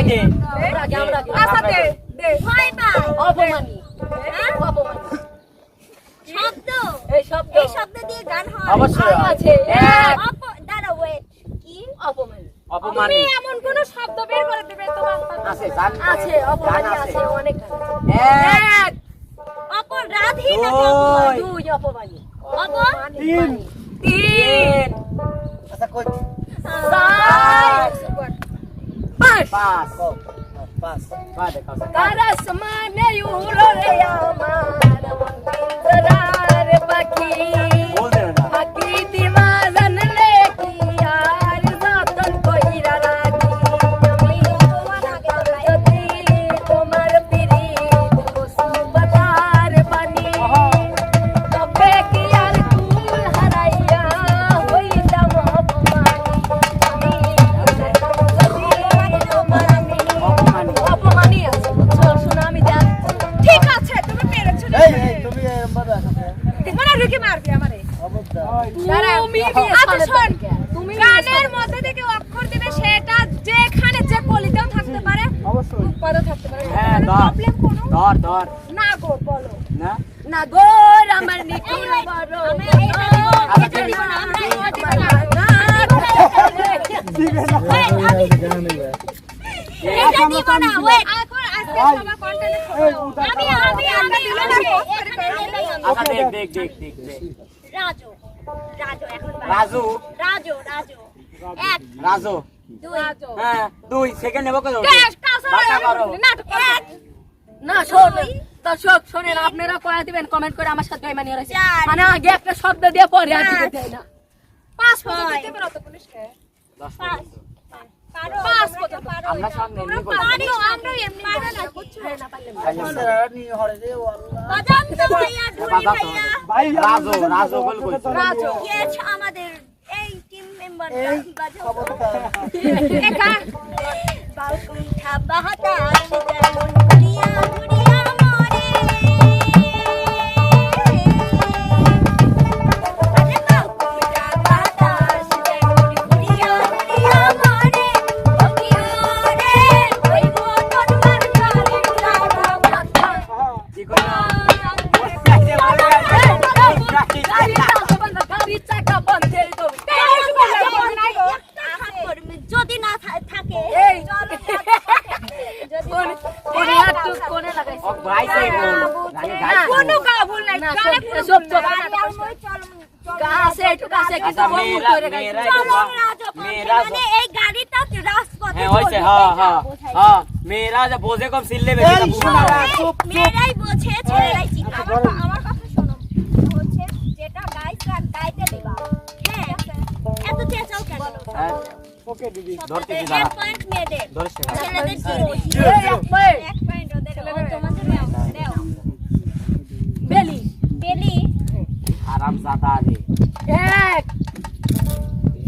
আগে আচ্ছা দে দে। ভয় পায় অপমানি। হ্যাঁ? অপমানি। শব্দ। এই শব্দ। এই শব্দ দিয়ে গান হয়। অবশ্যই। আছে। এক। দাঁড়াও কি? অপমানি। অপমানি। এমন কোন শব্দ বের করে দেবে তোমার আছে গান আছে। অপমানি আছে। অনেক এক। অপরাধী নাকি দুই। অপরাধী? অপমানি। তিন। তিন। আচ্ছা কই? চার। পাঁচ পাঁচ পাঁচ পাঁচ দেখাও কারস মানে উড়ো রে আমার আচ্ছা শোন তুমি গানের মধ্যে থেকে অক্ষর দিবে সেটা যেখানে যে কলিতেও থাকতে পারে অবশ্যই পরেও থাকতে পারে হ্যাঁ প্রবলেম কোনো ধর ধর না গো বলো না না গোর আমার নিকুল বড় আমি এটা দিব না, আচ্ছা, এটা দিব না, আমরা না। এটা দিব না, wait. এখন আজকে সবার কন্টেন্ট আমি আমি আমি দিলে আমি না, এখানে দিলেই আমি। আচ্ছা দেখ দেখ দেখ দেখ দেখ রাজু রাজু এখন রাজু। রাজু রাজু। এক রাজু। দুই। হ্যাঁ দুই। সেকেন্ড নেব কত? নাটক না শোন। দর্শক শোনেন আপনারা কয়া দিবেন কমেন্ট করে আমার সাথে বেইমানি হয়েছে। চার। মানে আগে একটা শব্দ দিয়ে পরে আর দিতে দেয় না। পাঁচ পর্যন্ত দিতে পারো তো পুলিশকে। দশ আমাদের। এই টিম মেম্বার বাজাও মানে এই গাড়িটা রাজপথে হ্যাঁ হ্যাঁ হ্যাঁ হ্যাঁ। মেয়েরা যে বোঝে কম সিললে বেশি মেয়েরাই বোঝে ছেলেরাই আমার কথা শোনো। হচ্ছে যেটা গাইছে গাইতে দিবা হ্যাঁ এত চেঁচাও কেন? ওকে দিদি ধরতে এক পয়েন্ট মেয়েদের। ধরিস ছেলেদের জিরো এক পয়েন্ট। এক পয়েন্ট ওদের তোমাদের দাও দাও। বেলি। বেলি। আরাম এক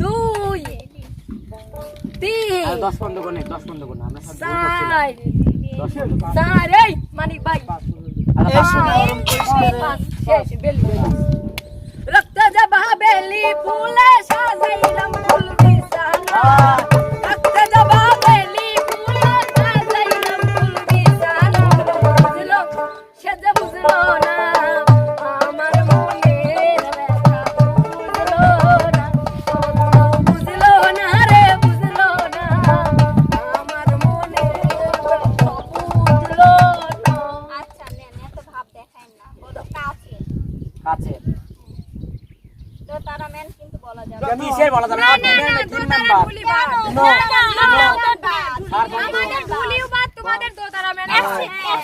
দুই। তিন দশ পনেরো কোনে দশ পনেরো কোনে আমরা সব তারা মেন কিন্তু বলা যাবে। কিসের বলা যাবে? না. না, আমাদের ভুলিও বাদ। তোমাদের দোতারা মেন এক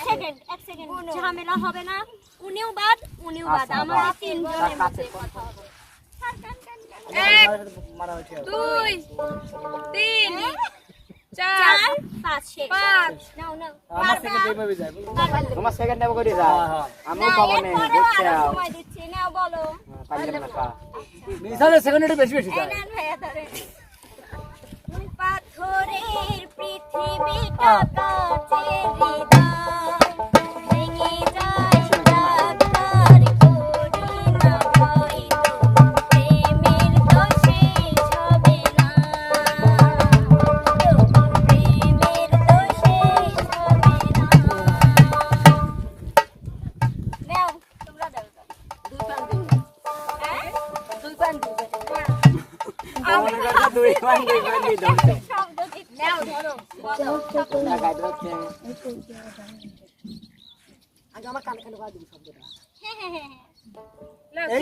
সেকেন্ড, এক সেকেন্ড, ঝামেলা হবে না। উনিও বাদ উনিও বাদ। আচ্ছা, আমাদের। তিনজনের মধ্যে কথা হবে। এক দুই তিন চার চার পাঁচ পাঁচ। নাও নাও। আমার এইভাবে যায়। সেকেন্ড নেব করে যা। হ্যাঁ, হ্যাঁ। না, পাবো না সময় দিচ্ছি। নাও বলো। না কা মিসালে সেকেন্ডে বেশি বেশি। ওই পাথরের পৃথিবীটা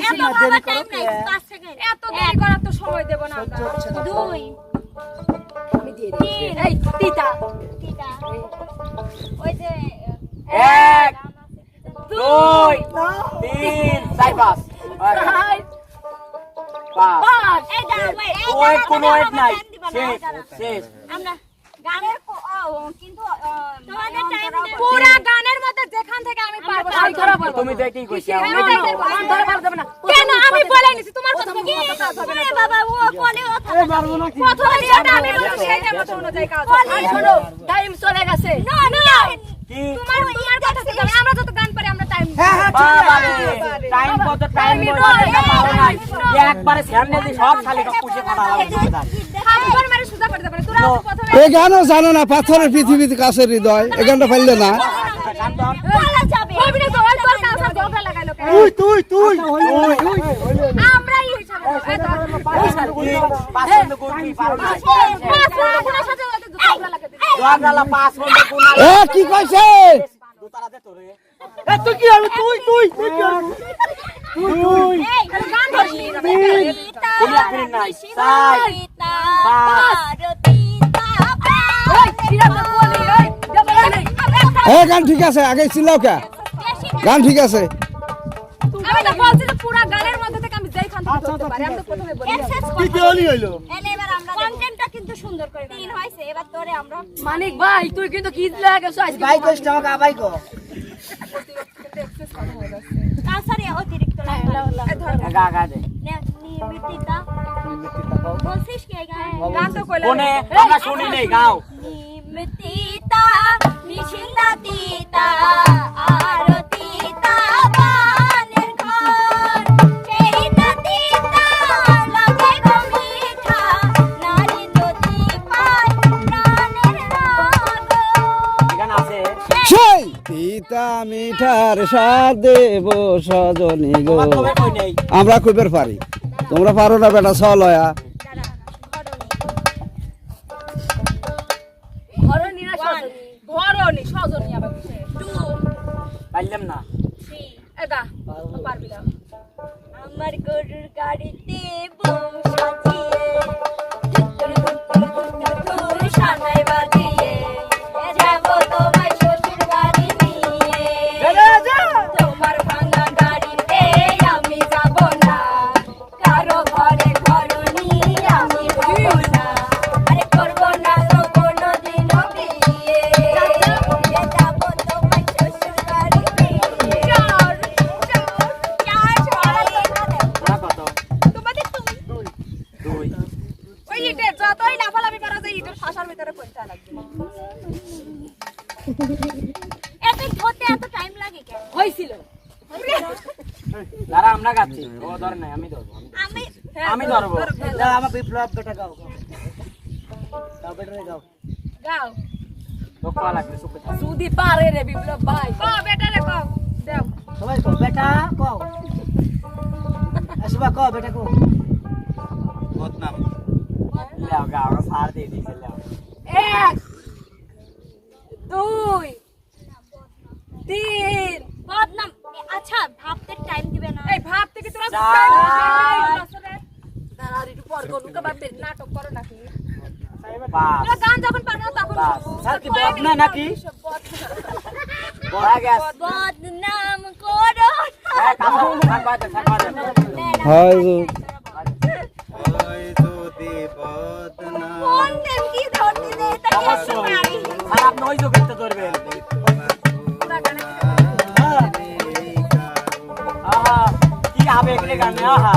এত দেরি time করো নাই, কে? পাঁচ second। এত দেরি করার তো সময় দেব না দুই, আমি দিয়ে দিই তিন, এই তিতা। তিনটা। ওই যে, এক, দুই, তিন, চার, পাঁচ। কোনো নাই। শেষ। আমরা গানের কিন্তু তোমাদের time দেব। গানের মধ্যে যেখান থেকে আমি পারব আমি ধরা পারব তুমি তো এটাই কইছো। আমি না, এটাই না, করব। আমি ধরা পারব না। কেন? আমি বলে নিছি তোমার কথা কি? ওরে বাবা, ও বলে ও থাকা যাবে। প্রথমে যেটা আমি বলব সেইটা মতো অনুযায়ী কাজ। আর শোনো টাইম চলে গেছে। না, না। তোমার তোমার কথা শুনতে আমরা যত গান পারি আমরা টাইম বাবা রে, টাইম কত? টাইম বলতে পারো নাই। একবারে দিয়ে সব খালি ফাটা হবে হাত করে মেরে সোজা করে দেবে তোরা তো প্রথমে এ গানও জানো না পাথরের পৃথিবীতে কাছের হৃদয়। এ গানটা পাইলে না তুই তুই তুই। কি? কইছে? দুতারা দে তোরে। তুই কি আমি তুই তুই তুই কি হবি? এই, গান গান ঠিক আছে আগে চিল্লাও কে? গান ঠিক আছে। মানিক ভাই তুই কিন্তু কি আজকে? ভাই কো অতিরিক্ত দে। বলছিস কি গান? গান তো কোনে আমরা শুনি নেই গাও। পিতা মিঠার সার দেব সজনী গো। তোমার তবে কই নেই? আমরা কইবার পারি। তোমরা পারো না বেটা চল ঘরনি সজনী আবার কিসে? পাইলাম না। এ গা পারবি না। আমার গরুর আমার বিপ্লব বেটা গাও গাও বেটা রে গাও গাও দক্ষ লাগবে সুখে থাক যদি পারে রে বিপ্লব ভাই ক বেটা রে ক দেও সবাই কো বেটা কও আসবা কও বেটা কও লেও গাও সার দিয়ে দিছে লেও এক দুই তিন বদনাম এ, আচ্ছা ভাবতে টাইম দিবে না এই ভাব থেকে তোরা চার। দাঁড়া একটু পর কোন কাবার নাটক করো নাকি? গান যখন পারো তখন। স্যার কি বদনা নাকি? বদনাম। করো হ্যাঁ কি ধরতে দে আর আপনি ওই ধরবেন। কি গানে আহা।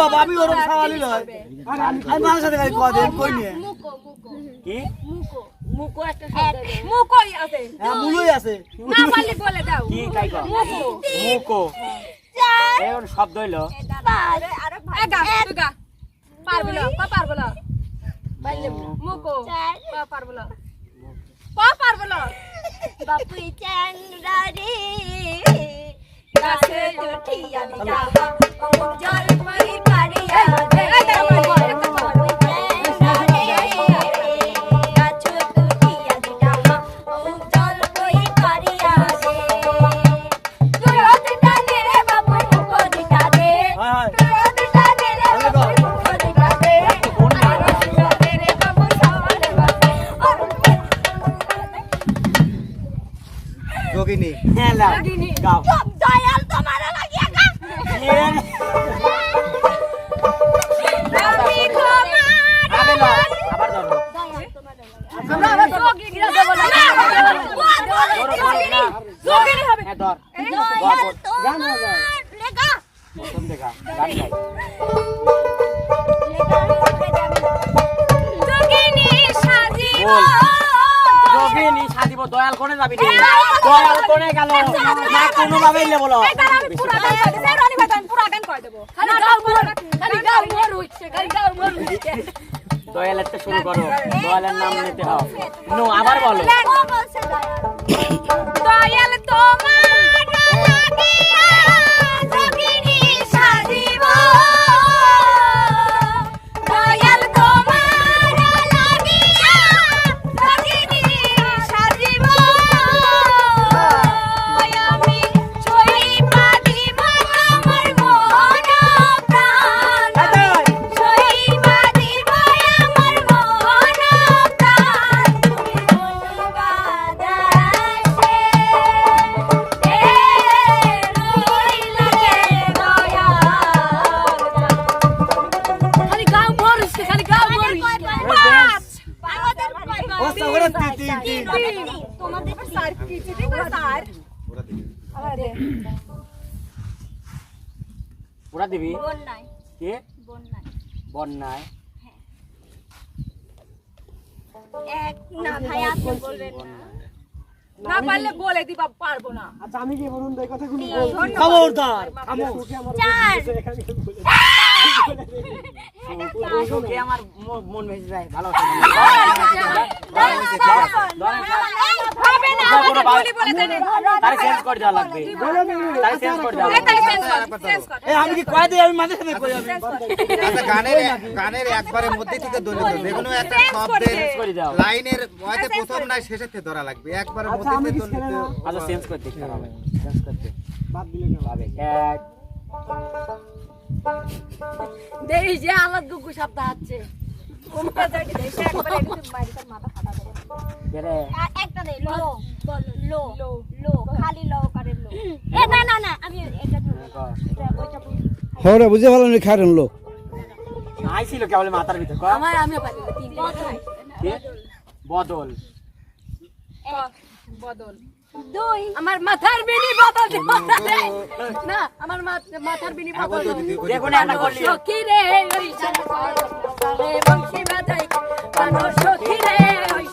অসম্ভব আমি ওরম সাওয়ালি লয় আমি মানুষের সাথে খালি কদিন কই নিয়ে? মুকো মুকো। কি? মুকো। একটা শব্দ দে। আছে। হ্যাঁ মুলুই আছে। না পারলে বলে দাও। কি তাই কর মুকো। মুকো। শব্দ হইল। পাঁচ আরও এ গা তুই গা। পারবি না পা পারব না। পারলে মুকো। পা পারব না। পা পারব না। বাপুই চান্দা রে উঠিয়া দিলা জল পরি পারিয়া দে সাজিব বল। যোগিনী সাজিব দয়াল কোনে যাবি নি দয়াল কোনে গেল? না কোনো ভাবে লে বলো আমি পুরা গান কই দেব। রানী ভাই আমি পুরা গান কই দেব। খালি গাও মর খালি গাও মর হচ্ছে খালি গাও মর হচ্ছে দয়ালের তো শুরু করো। দয়ালের নাম নিতে হবে। নো আবার বলো। দয়াল পুরা দিবি? বন্যায়। কে? বন্যায়। বন্যায়। এক না ভাই আপনি বলবেন না। না পারলে বলে দিবা পারব না। খবরদার। থামো চার। কে আমার মন ভেসে যায় ভালো আছে। গানের গানের একবারের মধ্যে থেকে দলে যে কোনো একটা শব্দের করে দাও। লাইনের হয়তো প্রথম নাই শেষের থেকে ধরা লাগবে। একবারের মধ্যে থেকে দলে আচ্ছা চেঞ্জ করে দিতে হবে চেঞ্জ করতে বাদ দিলে না হবে এক। দেই যে আলাদ গুগু শব্দ আছে হরে বুঝে ভালো নি খারেন লো? আইছিল কেবল মাথার ভিতর আমার কে? বদল। বদল। দুই। আমার মাথার বিনি বদল দে। না আমার মাথার বিনি বদল দেখো না একটা করলি। সখী রে ওই রে বংশী বাজাই। কানো সখী রে ওই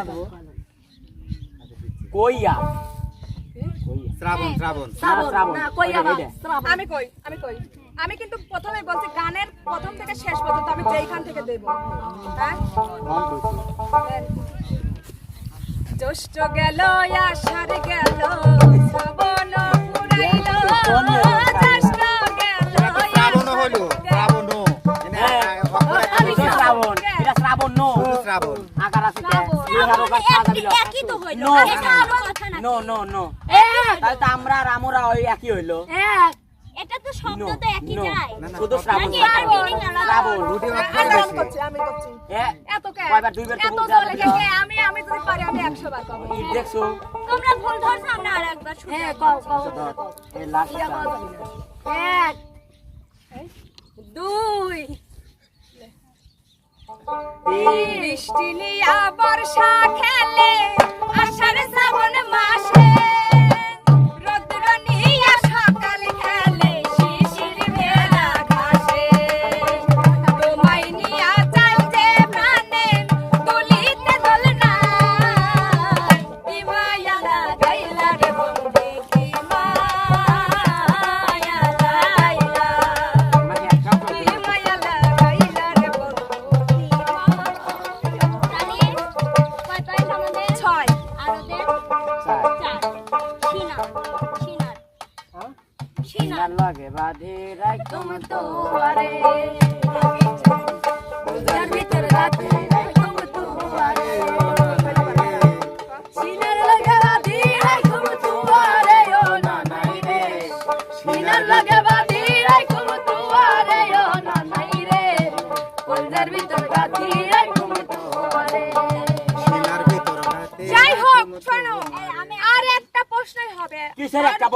দেবো কইয়া। কইয়া শ্রাবণ। শ্রাবণ শ্রাবণ। শ্রাবণ। না কই ওইটা, আবার ওইটা। শ্রাবণ। আমি কই আমি কই। আমি কিন্তু প্রথমে বলছি গানের প্রথম থেকে শেষ পর্যন্ত আমি যেইখান থেকে দেব। হ্যাঁ? জ্যৈষ্ঠ গেল আষাঢ় গেল শ্রাবণ পুরাইল একই তো হইল। এটা আরও কথা না। No no no. তাহলে তো আমরা আর আমরা ওই একই হইল। এক। এটা তো শব্দ তো একই। যায়। শুধু শ্রাবণ নাকি এটার meaning আলাদা? শ্রাবণ। রুটি আমি করছি। আমি করছি। এত কে? কয়বার দুইবার তো এত বলতে জলে হবে কে তো। কে? আমি আমি যদি পারি আমি 100 বার কব। দেখছ? তোমরা ভুল ধরছো আমরা আর শুনি হ্যাঁ কও কও এই লাস্ট এক। দুই। বৃষ্টি নিয়া বর্ষা খেলে আষাঢ় শ্রাবণ মাসে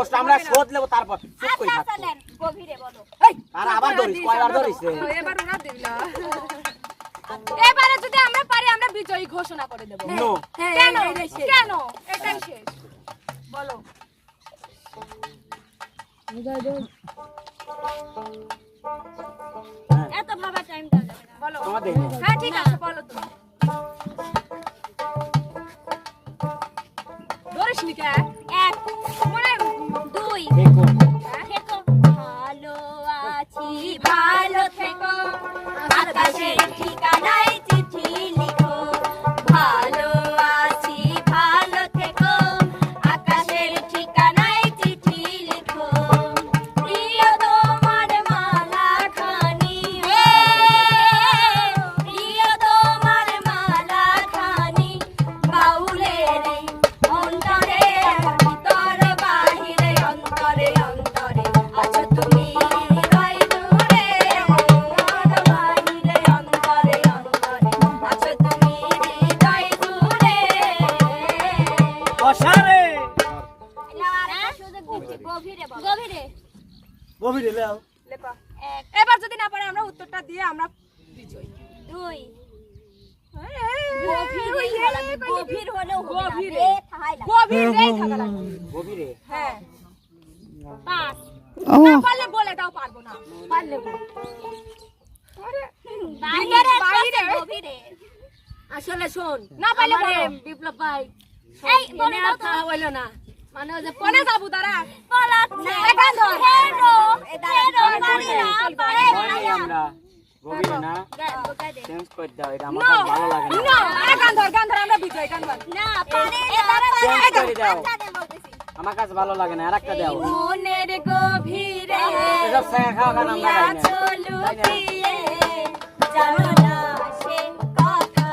একটা আমরা শোধ নেব তারপর। চুপ আচ্ছা আচ্ছা গভীরে বলো। আর আবার ধরিস কয়বার ধরিস এবার ওরা দিল। এবারে যদি আমরা পারি আমরা বিজয়ী ঘোষণা করে দেব। নো। কেন? কেন? এটাই শেষ। বলো। এত ভাবা টাইম বলো। হ্যাঁ ঠিক আছে বলো তুমি। আসলে শোন না বলো। বিপ্লব ভাই এই বলে দাও তো। হইল না। মানে ওই যে কোনে যাব তারা এখান ধর। হেরো হেরো আমরা গভীরে না। চেঞ্জ করে দাও এটা আমার কাছে ভালো লাগে না। না গান ধর গান ধর আমরা বিজয় গান ধর। না পারি চেঞ্জ করে দাও। আমার কাছে ভালো লাগে না আর একটা দাও। মনের গভীরে চলো দিয়ে জানো না। সে কথা